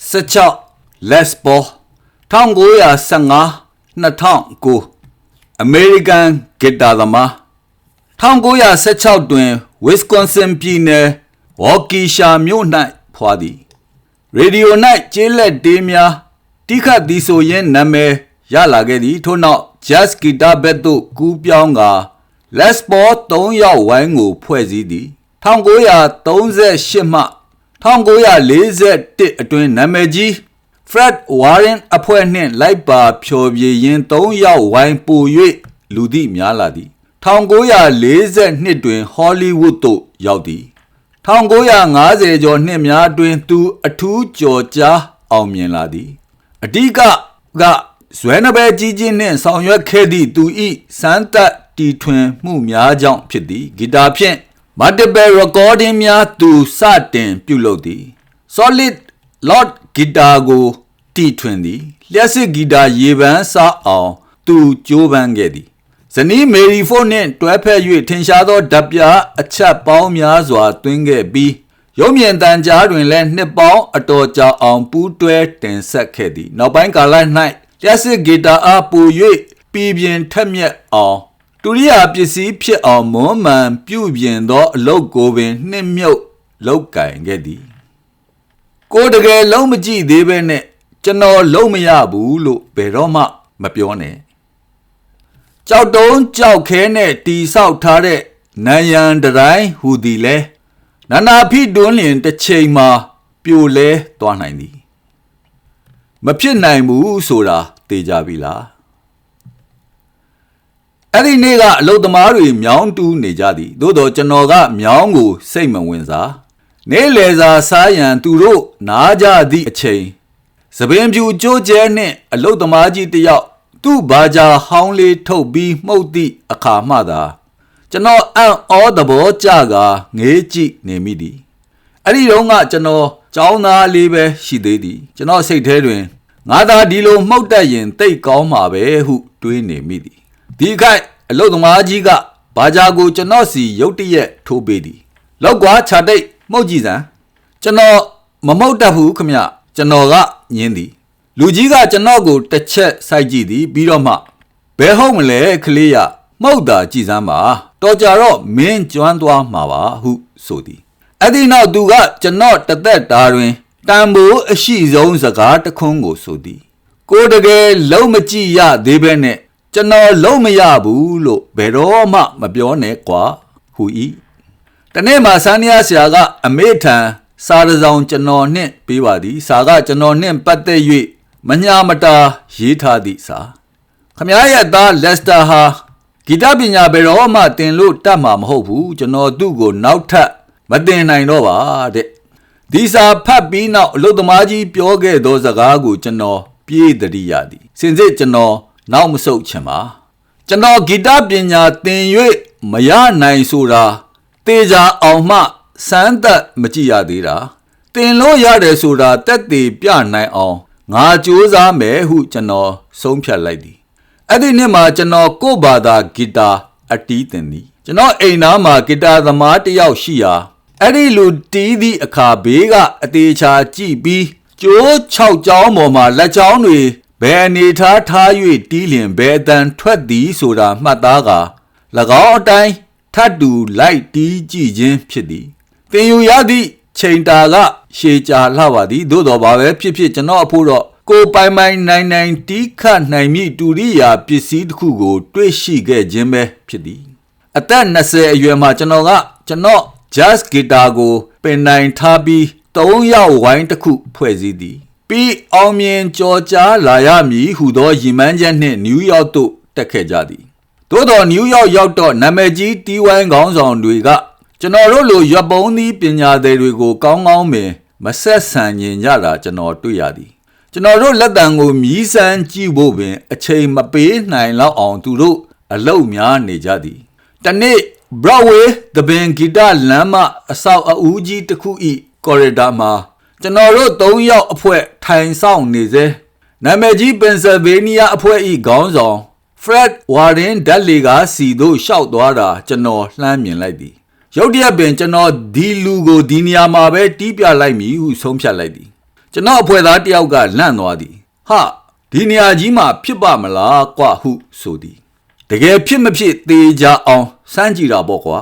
16 Les Paul 1915 2009အမေရိကန်ဂီတာသမား1916တွင် Wisconsin ပြည်နယ်ဝေါ်ကီရှာမြို့၌ဖွာသည် ရေဒီယို၌ကျေးလက်တေးများတိခတ်သည်ဆိုရင်နာမည်ရလာခဲ့သည်ထို့နောက် Jazz Guitar ဘက်သို့ကူးပြောင်းကာ Les Paul 3ရောက်ဝိုင်းကိုဖွဲ့စည်းသည်1938မှ 1941အတွင်းနာမည်ကြီး Fred Warren အဖွဲ့နှင့်လိုက်ပါဖျော်ဖြေရင်း3ရောက်ဝိုင်းပို၍လူသည့်များလာသည်1942တွင် Hollywood သို့ရောက်သည်1950ကျော်နှစ်များအတွင်းသူအထူးကြော်ကြားအောင်မြင်လာသည်အဓိကကဇွဲနှပဲကြီးကြီးနှင့်ဆောင်ရွက်ခဲ့သည့်သူ၏စမ်းသပ်တီထွင်မှုများကြောင့်ဖြစ်သည်ဂီတာဖြင့် multiple recording များသူစတင်ပြုလုပ်သည် solid lot ဂီတာကိုတီထွင်သည်လျှက်စစ်ဂီတာရေပန်းစအောင် သူကြိုးပမ်းခဲ့သည်ဇနီးမေရီဖို့နှင့်တွဲဖက်၍ထင်ရှားသောဓာတ်ပြားအချက်ပေါင်းများစွာတွင်းခဲ့ပြီးရုံမြင့်တန်ကြားတွင်လည်းနှစ်ပေါင်းအတော်ကြာအောင်ပူးတွဲတင်ဆက်ခဲ့သည် နောက်ပိုင်းကာလ၌လျှက်စစ်ဂီတာအားပူ၍ပြည်ပြင်းထက်မြက်အောင် တူရိယာပစ္စည်းဖြစ်အောင်မွမ်းမံပြုပြင်သောအလုပ်ကိုပင်နှစ်မြုပ်လောက်ကင်ခဲ့သည်ကိုတကယ်လုံးမကြည့်သေးပဲနဲ့ကျွန်တော်လုံးမရဘူးလို့ဘယ်တော့မှမပြောနဲ့ကြောက်တုံးကြောက်ခဲနဲ့တီဆောက်ထားတဲ့နန်ရန်တတိုင်းဟူသည်လဲနာနာဖိတွန်းလျင်တစ်ချိန်မှာပြိုလဲသွားနိုင်သည်မဖြစ်နိုင်ဘူးဆိုတာသိကြပြီလား အဲ့ဒီနေ့ကအလုတ်သမားတွေမြောင်းတူးနေကြသည်သို့တော့ကျွန်တော်ကမြောင်းကို စိတ်မဝင်စားနေလေစာစားရန်သူတို့နားကြသည့်အချိန်သပင်ပြူကြိုးကျဲနှင့်အလုတ်သမားကြီးတယောက်သူ့ဘာဂျာဟောင်းလေးထုတ်ပြီးမှုတ်သည့်အခါမှသာကျွန်တော်အံ့ဩသဘောကျကာငေးကြည့်နေမိသည်အဲ့ဒီတော့ကကျွန်တော်ចောင်းသားလေးပဲရှိသေးသည်ကျွန်တော်စိတ်ထဲတွင်ငါသာဒီလိုမှုတ်တတ်ရင်တိတ်ကောင်းမှာပဲဟုတွေးနေမိသည်ဒီခိုက် အလုတ်သမားကြီးကဘာဂျာကိုကျွန်တော်စီရုတ်တရက်ထိုးပေးသည်လောက်ကွာခြာတိတ်မှုတ်ကြည့်စမ်းကျွန်တော်မမှုတ်တတ်ဘူးခမကျွန်တော်ကညင်းသည်လူကြီးကကျွန်တော်ကိုတစ်ချက်စိုက်ကြည့်သည်ပြီးတော့မှဘယ်ဟုတ်မလဲကလေးရမှုတ်တာကြည်စမ်းပါတော်ကြတော့မင်းကျွမ်းသွားမှာပါဟုဆိုသည်အဲ့ဒီနောက်သူကကျွန်တော်တသက်တာတွင်တန်ဖိုးအရှိဆုံးစကားတစ်ခွန်းကိုဆိုသည် ကိုတကယ်လုံးမကြည့်ရသေးပဲနဲ့ ကျွန်တော်လုံးမရဘူးလို့ဘယ်တော့မှမပြောနဲ့ကွာဟူ၏တနေ့မှဆန်းရဆရာကအမေထံစာရဆောင်ကျွန်တော်နှင့်ပေးပါသည်စာကကျွန်တော်နှင့်ပတ်သက်၍မညာမတာရေးထားသည့်စာခမရရဲ့သားလက်စတာဟာဂီတပညာဘယ်တော့မှတင်လို့တတ်မှာမဟုတ်ဘူးကျွန်တော်သူ့ကိုနောက်ထပ်မတင်နိုင်တော့ပါတဲ့ဒီစာဖတ်ပြီးနောက်အလုသမားကြီးပြောခဲ့သောစကားကိုကျွန်တော်ပြေးတရိရသည်စင်စစ်ကျွန်တော် နောက်မဆုတ်ချင်ပါကျွန်တော်ဂီတပညာသင်၍မရနိုင်ဆိုတာတေချာအောင်မှစမ်းသက်မကြည့်ရသေးတာသင်လို့ရတယ်ဆိုတာတက်သေးပြနိုင်အောင်ငါကြိုးစားမယ်ဟုကျွန်တော်ဆုံးဖြတ်လိုက်သည်အဲ့ဒီနေ့မှာကျွန်တော်ကို့ဘာသာဂီတာအတီးတင်သည်ကျွန်တော်အိမ်သားမှာဂီတာသမားတစ်ယောက်ရှိရာအဲ့ဒီလူတီးသည့်အခါဘေးကအသေးချာကြည့်ပြီးကျိုး6ချောင်းပေါ်မှာလက်ချောင်းတွေ ဘယ်အနေထားထား၍တီးလင်ဘယ်အတန်ထွက်သည်ဆိုတာမှတ်သားက၎င်းအတိုင်းထတ်တူလိုက်တီးကြည့်ခြင်းဖြစ်သည်သင်ယူရသည့်ချိန်တာကရှေကြာလှပါသည်သို့တော်ဘာပဲဖြစ်ဖြစ်ကျွန်တော်အဖို့တော့ကိုပိုင်ပိုင်နိုင်နိုင်တီးခတ်နိုင်မိတူရိယာပစ္စည်းတစ်ခုကို တွေ့ရှိခဲ့ခြင်းပဲဖြစ်သည်အသက်20အရွယ်မှာကျွန်တော်ကကျွန်တော် jazz guitar ကိုပင်နိုင်ထားပြီး၃ရောက်ဝိုင်းတစ်ခုဖွဲ့စည်းသည် ပြီးအောင်မြင်ကြော်ကြားလာရမည်ဟုသောရည်မှန်းချက်နှင့်နယူးယောက်သို့တက်ခဲ့ကြသည်သို့တော်နယူးယောက်ရောက်တော့နာမည်ကြီးတီးဝိုင်းခေါင်းဆောင်တွေကကျွန်တော်တို့လိုရွက်ပုံးသီးပညာသည်တွေကိုကောင်းကောင်းပင်မဆက်ဆံញင်ကြတာကျွန်တော်တွေ့ရသည်ကျွန်တော်တို့လက်တံကိုမြည်ဆန်းကြည့်ဖို့ပင် အချိန်မပေးနိုင်လောက်အောင်သူတို့အလုတ်များနေကြသည်တနေ့ Broadway တပင်ဂီတလမ်းမအဆောက်အဦကြီးတစ်ခုဤကော်ရီဒါမှာ ကျွန်တော်တို့၃ယောက်အဖွဲ့ထိုင်ဆောင်နေစေနာမည်ကြီးပင်ဆယ်ဗေးနီးယားအဖွဲ့ဤခေါင်းဆောင် Fred Warren ဓာတ်လီကစီတို့ရှောက်သွားတာကျွန်တော်လှမ်းမြင်လိုက်သည်ရုတ်တရက်ပင်ကျွန်တော်ဒီလူကိုဒီနေရာမှာပဲတီးပြလိုက်မည်ဟုဆုံးဖြတ်လိုက်သည်ကျွန်တော်အဖွဲ့သားတယောက်ကလန့်သွားသည်ဟာဒီနေရာကြီးမှာဖြစ်ပါမလားကွာဟုဆိုသည်တကယ်ဖြစ်မဖြစ်သေးကြအောင်စမ်းကြည့်တာပေါ့ကွာ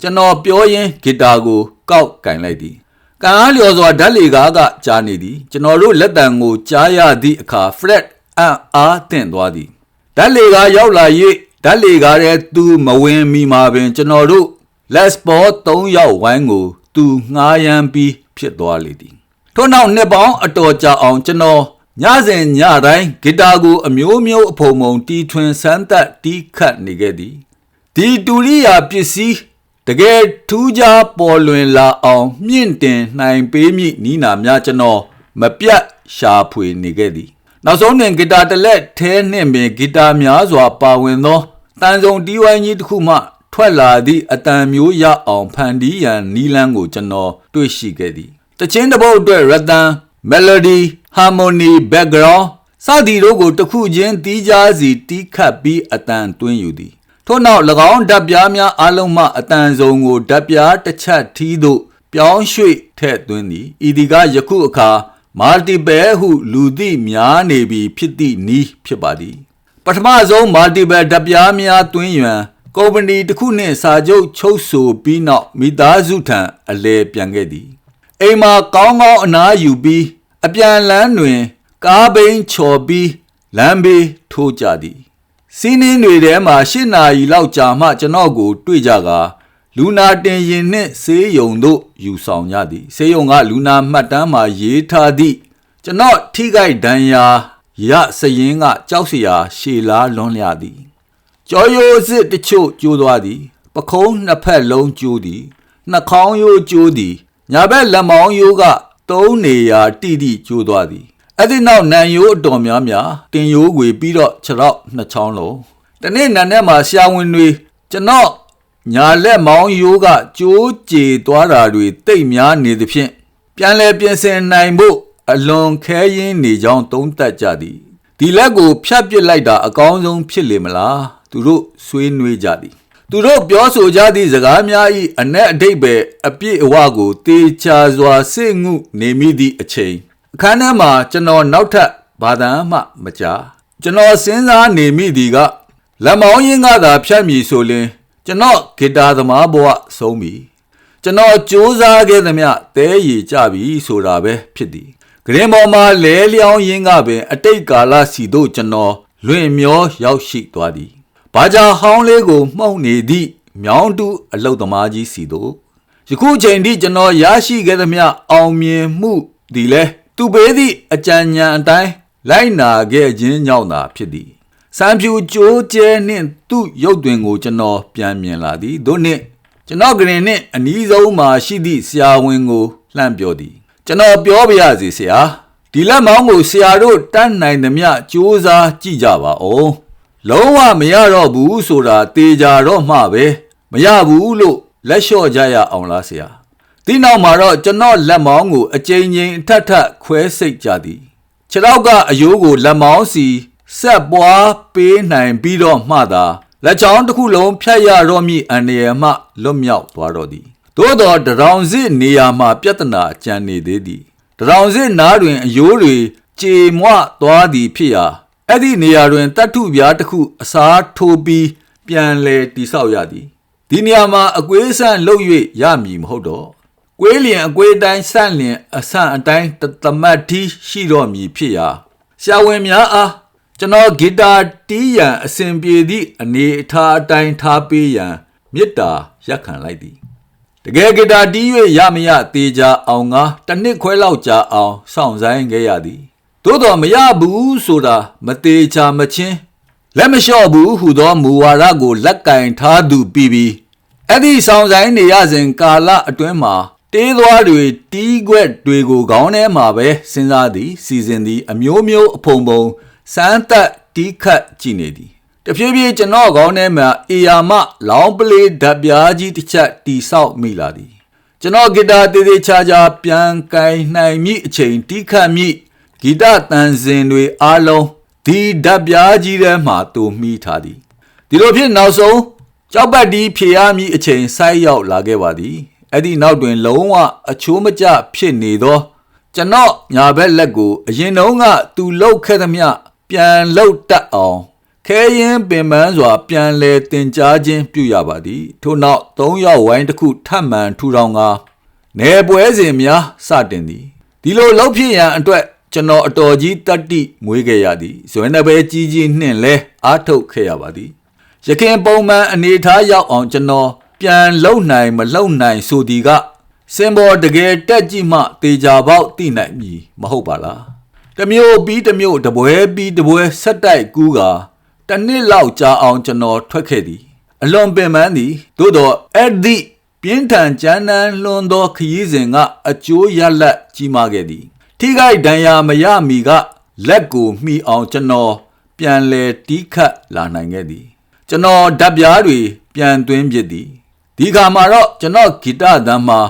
ကျွန်တော်ပြောရင်းဂီတာကိုကောက်ကင်လိုက်သည် ကံအားလျော်စွာဓာတ်လေကားကကြားနေသည်ကျွန်တော်တို့လက်တံကိုကြားရသည့်အခါ Fred အံ့အားသင့်သွားသည်ဓာတ်လေကားရောက်လာ၍ဓာတ်လေကားရဲ့သူမဝင်မီမှာပင် ကျွန်တော်တို့ Les Paul 3ယောက်ဝိုင်းကို သူငှားရမ်းပြီးဖြစ်သွားလေသည်ထို့နောက်နှစ်ပေါင်းအတော်ကြာအောင်ကျွန်တော်ညစဉ်ညတိုင်းဂီတာကို အမျိုးမျိုးအဖုံဖုံတီးထွင်ဆန်းသက်တီးခတ်နေခဲ့သည်ဒီတူရိယာပစ္စည်းတ ကယ်ထူးခြားပေါ်လွင်လာအောင် မြင့်တင်နိုင်ပေးမိနီးနာများကျွန်တော်မပြတ်ရှာဖွေနေခဲ့သည်နောက်ဆုံးတွင်ဂီတာတစ်လက်ထဲနှင့်ပင်ဂီတာများစွာပါဝင်သောတန်စုံတီးဝိုင်းကြီးတစ်ခုမှ ထွက်လာသည့်အတန်မျိုးရအောင်ဖန်တီးရန်နီလန်းကိုကျွန်တော်တွေ့ရှိခဲ့သည်တချင်းတစ်ပုတ်အတွက်ရတန် melody harmony background စသည်တို့ကိုတစ်ခုချင်းတီးခြားစီတီးခတ်ပြီးအတန်တွင်းယူသည် ထို့နောက်၎င်းဓာတ်ပြားများအလုံးမှအတန်စုံကိုဓာတ်ပြားတစ်ချက်ထီးသို့ပြောင်းရွှေ့ထည့်သွင်းသည်ဤဒီကယခုအခါ multiple ဟုလူသိများနေပြီဖြစ်သည့်နီးဖြစ်ပါသည် ပထမဆုံး multiple ဓာတ်ပြားများတွင်းရန်ကုမ္ပဏီတစ်ခုနှင့်စာချုပ်ချုပ်ဆိုပြီးနောက်မိသားစုထံအလဲပြန်ခဲ့သည်အိမ်မှာကောင်းကောင်းအနားယူပြီးအပြန်လန်းတွင် ကားဘိန်းချော်ပြီးလမ်းဘေးထိုးကြသည် စီးနှင်းတွေထဲမှာ၈နာရီလောက်ကြာမှကျွန်တော်ကို တွေ့ကြကာလူနာတင်ရင်နှင့်ဆေးရုံတို့ယူဆောင်ကြသည်ဆေးရုံကလူနာမှတ်တမ်းမှာရေးထားသည့်ကျွန်တော်ထိခိုက်ဒဏ်ရာရစရင်ကကြောက်စရာရှည်လားလွန်လျသည်ကြောရိုးစစ်တချို့ကျိုးသွားသည် ပခုံးနှစ်ဖက်လုံးကျိုးသည်နှာခေါင်းရိုးကျိုးသည်ညာဘက်လက်မောင်းရိုးကသုံးနေရာတိတိကျိုးသွားသည် အဲ့ဒီနောက်နံရိုးအတော်များများတင်ရိုးွေပြီးတော့ခြေတော့နှစ်ချောင်းလုံးတနေ့နံထဲမှာဆရာဝန်တွေကျွန်တော်ညာလက်မောင်းရိုးကကျိုးကြေသွားတာတွေတိတ်များနေသဖြင့်ပြန်လဲပြင်ဆင်နိုင်ဖို့အလွန်ခဲရင်းနေကြောင်းသုံးသပ်ကြသည်ဒီလက်ကိုဖြတ်ပစ်လိုက်တာအကောင်းဆုံးဖြစ်လေမလားသူတို့ဆွေးနွေးကြသည် သူတို့ပြောဆိုကြသည့်စကားများ၏အ내အတိတ်ပဲအပြည့်အဝကိုတေချာစွာစိတ်ငုနေမိသည့်အချိန် အခန်းထဲမှာကျွန်တော်နောက်ထပ်ဘာသာမှမကြားကျွန်တော်စဉ်းစားနေမိသည်ကလက်မောင်းရင်းကသာဖြတ်မည်ဆိုရင်ကျွန်တော်ဂီတာသမားဘဝဆုံးပြီကျွန်တော်စူးစမ်းခဲ့သမျှတဲရည်ကြပြီဆိုတာပဲဖြစ်သည်ဂရင်ပေါ်မှာလဲလျောင်းရင်းကပင်အတိတ်ကာလစီတို့ကျွန်တော်လွင်မျောရောက်ရှိသွားသည်ဘာကြာဟောင်းလေးကိုမှုန့်နေသည့်မြောင်းတူအလုတ်သမားကြီးစီတို့ယခုချိန်ထိကျွန်တော်ရရှိခဲ့သမျှအောင်မြင်မှုဒီလဲ သူပေးသည့်အကြံဉာဏ်အတိုင်းလိုက်နာခဲ့ခြင်းကြောင့်သာဖြစ်သည်စံဖြူကြိုးကျဲနှင့်သူ့ရုပ်တွင်ကိုကျွန်တော်ပြန်မြင်လာသည်တို့နှင့်ကျွန်တော်ဂရင်နှင့်အနီးဆုံးမှာရှိသည့်ဆရာဝန်ကိုလှမ်းပြောသည်ကျွန်တော်ပြောပြရစီဆရာဒီလက်မောင်းကိုဆရာတို့တတ်နိုင်သမျှစူးစမ်းကြည့်ကြပါဦးလုံးဝမရတော့ဘူးဆိုတာတေချာတော့မှပဲမရဘူးလို့လက်လျှော့ကြရအောင်လားဆရာ ဒီနောက်မှာတော့ကျွန်တော်လက်မောင်းကိုအကြိမ်ကြိမ်အထက်ထက်ခွဲစိတ်ကြသည်ခြေထောက်ကအယိုးကိုလက်မောင်းစီဆက်ပွားပေးနိုင်ပြီးတော့မှသာလက်ချောင်းတစ်ခုလုံးဖြတ်ရတော့မည်အန္တရာယ်မှလွတ်မြောက်သွားတော့သည်သို့တော်တရောင်စစ်နေရာမှာပြဿနာကြံနေသေးသည်တရောင်စစ်နားတွင်အယိုးတွေကြေမွသွားသည်ဖြစ်ရာအဲ့ဒီနေရာတွင်တတ်ထုပြားတစ်ခုအစားထိုးပြီးပြန်လဲတိဆောက်ရသည်ဒီနေရာမှာအကွေးဆန့်လှုပ်၍ရမည်မဟုတ်တော့ ကွေးလျင်အကွေးတိုင်းဆန့်လျင်အဆန့်အတိုင်းတမတ်တီရှိတော့မည်ဖြစ်ရာဆရာဝန်များအားကျွန်တော်ဂီတာတီးရန်အစဉ်ပြေသည့်အနေအထားအတိုင်းထားပေးရန်မေတ္တာရက်ခံလိုက်သည်တကယ်ဂီတာတီး၍ရမရသေးကြအောင်ငါတစ်နှစ်ခွဲလောက်ကြာအောင်စောင့်ဆိုင်ခဲ့ရသည်သို့တော်မရဘူးဆိုတာမသေးချာမချင်းလက်မလျှော့ဘူးဟူသောမူဝါဒကိုလက်ကင်ထားသူပြီးပြီးအဲ့ဒီဆောင်ဆိုင်နေရစဉ်ကာလအတွင်းမှာ တေးသွားတွေတီးခွက်တွေကိုခေါင်းထဲမှာပဲစဉ်းစားသည်စီစဉ်သည် အမျိုးမျိုးအဖုံဖုံစမ်းသက်တီးခတ်ကြည့်နေသည်တဖြည်းဖြည်းကျွန်တော်ခေါင်းထဲမှာအေယာမလောင်းပလေးဓာတ်ပြားကြီးတစ်ချက်တီဆောက်မိလာသည်ကျွန်တော်ဂီတာတေးသေးချာချာပြန်ကင်နိုင်မိအချိန်တီးခတ်မိဂီတတန်စင်တွေအားလုံးဒီဓာတ်ပြားကြီးထဲမှာတူမိထားသည်ဒီလိုဖြစ်နောက်ဆုံးကြောက်ပတ်ဒီဖြေရမည်အချိန်ဆိုက်ရောက်လာခဲ့ပါသည် အဲ့ဒီနောက်တွင် လုံးဝအချိုးမကျဖြစ်နေသောကျွန်တော်ညာဘက်လက်ကိုအရင်တုန်းကသူလှုပ်ခဲ့သမျှပြန်လှုပ်တတ်အောင်ခဲရင်ပင်ပန်းစွာ ပြန်လဲတင်ကြားခြင်းပြုရပါသည်ထို့နောက်၃ရောက်ဝိုင်းတစ်ခုထပ်မံထူထောင်ကာနေပွဲစဉ်များစတင်သည်ဒီလိုလှုပ်ဖြစ်ရန်အတွက်ကျွန်တော်အတော်ကြီးတတ္တိမွေးခဲ့ရသည်ဇွဲနှပဲကြီးကြီးနှင့်လဲအားထုတ်ခဲ့ရပါသည်ရခင်ပုံမှန်အနေထားရောက်အောင်ကျွန်တော် ပြန်လှုပ်နိုင်မလှုပ်နိုင်ဆိုဒီကစင်ဘောတကယ်တက်ကြည့်မှတေချာပေါက်သိနိုင်မည်မဟုတ်ပါလားတစ်မျိုးပြီးတစ်မျိုးတပွဲပြီးတပွဲဆက်တိုက်ကူးကာတစ်နှစ်လောက်ကြာအောင်ကျွန်တော်ထွက်ခဲ့သည် အလွန်ပင်ပန်းသည်သို့တော့အဲ့ဒီပြင်းထန်ကြမ်းတမ်းလွန်သောခရီးစဉ်ကအကျိုးရလတ်ကြီးမားခဲ့သည်ထိခိုက်ဒဏ်ရာမရမီကလက်ကိုမှီအောင်ကျွန်တော်ပြန်လဲတီးခတ်လာနိုင်ခဲ့သည် ကျွန်တော်ဓာတ်ပြားတွေပြန်သွင်းဖြစ်သည် ဒီခါမှာတော့ကျွန်တော်ဂီတသံမှာ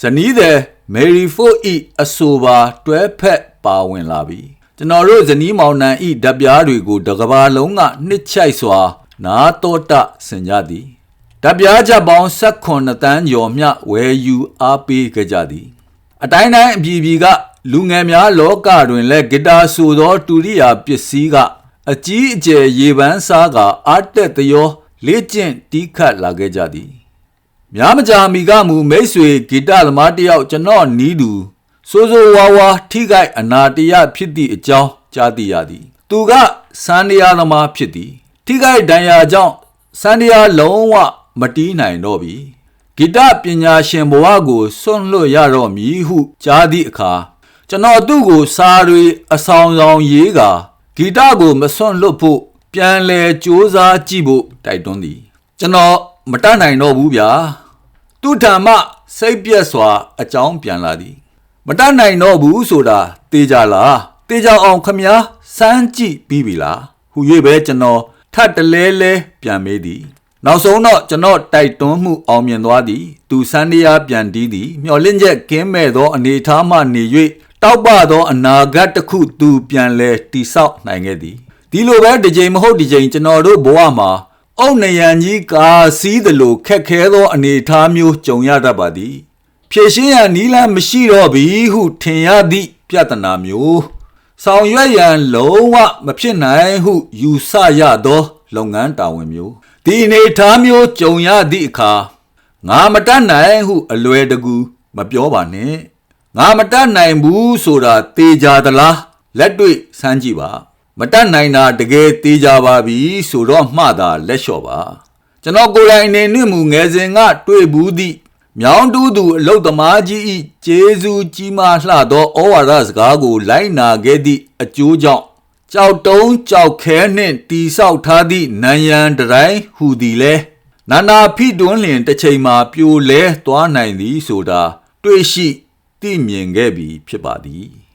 ဇနီးတဲ့မေရီဖိုဤအဆိုပါတွဲဖက်ပါဝင်လာပြီကျွန်တော်တို့ဇနီးမောင်နှံဤဓာတ်ပြားတွေကိုတကဘာလုံးကနှစ်ချိုက်စွာ နာတော်တဆင်ကြသည်ဓာတ်ပြားချက်ပေါင်း18တန်းကျော်မျှဝယ်ယူအားပေးကြကြသည် အတိုင်းတိုင်းအပြည်ပြည်ကလူငယ်များလောကတွင်လည်းဂီတာဆိုသောတူရိယာပစ္စည်းကအကြီးအကျယ်ရေပန်းစားက အားတက်သရောလေ့ကျင့်တီးခတ်လာခဲ့ကြသည် များမကြာမီကမူမိတ်ဆွေဂီတသမားတစ်ယောက်ကျွန်တော်နီးသူစိုးစိုးဝါးဝါထိခိုက်အနာတရဖြစ်သည့်အကြောင်းကြားသိရသည် သူကစန္ဒယာသမားဖြစ်သည် ထိခိုက်ဒဏ်ရာကြောင့်စန္ဒယာလုံးဝမတီးနိုင်တော့ပြီဂီတပညာရှင်ဘဝကိုစွန့်လွတ်ရတော့မည်ဟုကြားသည့်အခါကျွန်တော်သူ့ကိုစာတွေအဆောင်ဆောင်ရေးကာဂီတကိုမစွန့်လွတ်ဖို့ပြန်လဲစူးစမ်းကြည့်ဖို့တိုက်တွန်းသည် ကျွန်တော် မတတ်နိုင်တော့ဘူးဗျာသူ့ဓမ္မစိတ်ပြက်စွာ အကြောင်းပြန်လာသည် မတတ်နိုင်တော့ဘူးဆိုတာတေးကြလားတေးကြအောင်ခမညာစမ်းကြည့်ပြီးပြီလားဟူ၍ပဲကျွန်တော်ထပ်တလဲလဲပြန်မေးသည် နောက်ဆုံးတော့ကျွန်တော်တိုက်တွန်းမှုအောင်မြင်သွားသည် သူစန်းတရားပြန်တီးသည်မျော်လင့်ချက်ကင်းမဲ့သော အနေအထားမှနေ၍တောက်ပသောအနာဂတ်တစ်ခုသူပြန်လဲတိဆောက်နိုင်ခဲ့သည်ဒီလိုပဲတစ်ချိန်မဟုတ်တစ်ချိန်ကျွန်တော်တို့ဘဝမှာ အုတ်နယံကြီးကာစီးသလိုခက်ခဲသော အနေအထားမျိုးကြုံရတတ်ပါသည်ဖြည့်ရှင်းရန်နီးလန်းမရှိတော့ပြီဟုထင်ရသည့်ပြဿနာမျိုးဆောင်ရွက်ရန်လုံးဝမဖြစ်နိုင်ဟုယူဆရသောလုပ်ငန်းတာဝန်မျိုးဒီအနေအထားမျိုးကြုံရသည့်အခါငါမတတ်နိုင်ဟု အလွယ်တကူမပြောပါနဲ့ငါမတတ်နိုင်ဘူးဆိုတာတေချာသလားလက်တွေ့စမ်းကြည့်ပါ မတတ်နိုင်တာတကယ်တေချာပါပြီဆိုတော့မှသာလက်လျှော့ပါကျွန်တော်ကိုယ်တိုင်အနေနဲ့မူငယ်စဉ်ကတွေ့ဘူးသည့်မြောင်းတူးသူအလုတ်သမားကြီးဤဂျေဇူးကြီးမားလှသောဩဝါဒစကားကို လိုက်နာခဲ့သည့်အကျိုးကြောင့်ကြောက်တုံးကြောက်ခဲနှင့်တီဆောက်ထားသည့်နံရံတတိုင်းဟူသည်လဲနာနာဖိတွန်းလျင်တစ်ချိန်မှာပြိုလဲသွားနိုင်သည်ဆိုတာ တွေ့ရှိသိမြင်ခဲ့ပြီဖြစ်ပါသည်